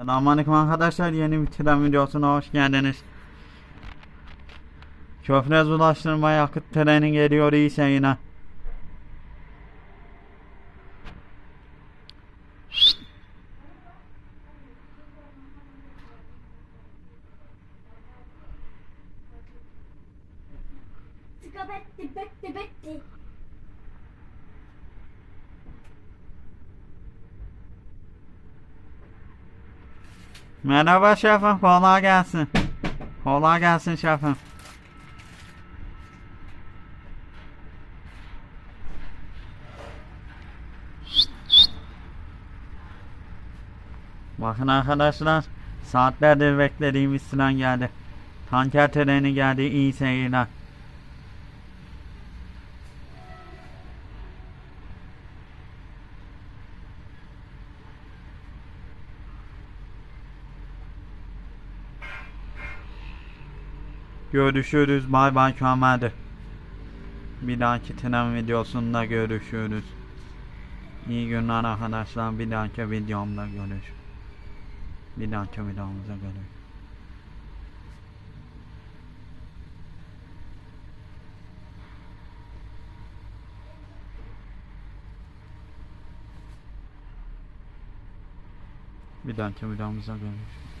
Selamünaleyküm arkadaşlar yeni bir tren videosuna hoş geldiniz. Köfrez ulaştırma yakıt treni geliyor iyi seyirler. Tıkabetti betti betti. Merhaba şefim kolay gelsin. Kolay gelsin şefim. Bakın arkadaşlar saatlerdir beklediğimiz tren geldi. Tanker treni geldi iyi seyirler. Görüşürüz. Bay bay Kamer'de. Bir dahaki tren videosunda görüşürüz. İyi günler arkadaşlar. Bir dahaki videomda görüş. Bir dahaki videomuzda görüş. Bir dahaki videomuzda görüş.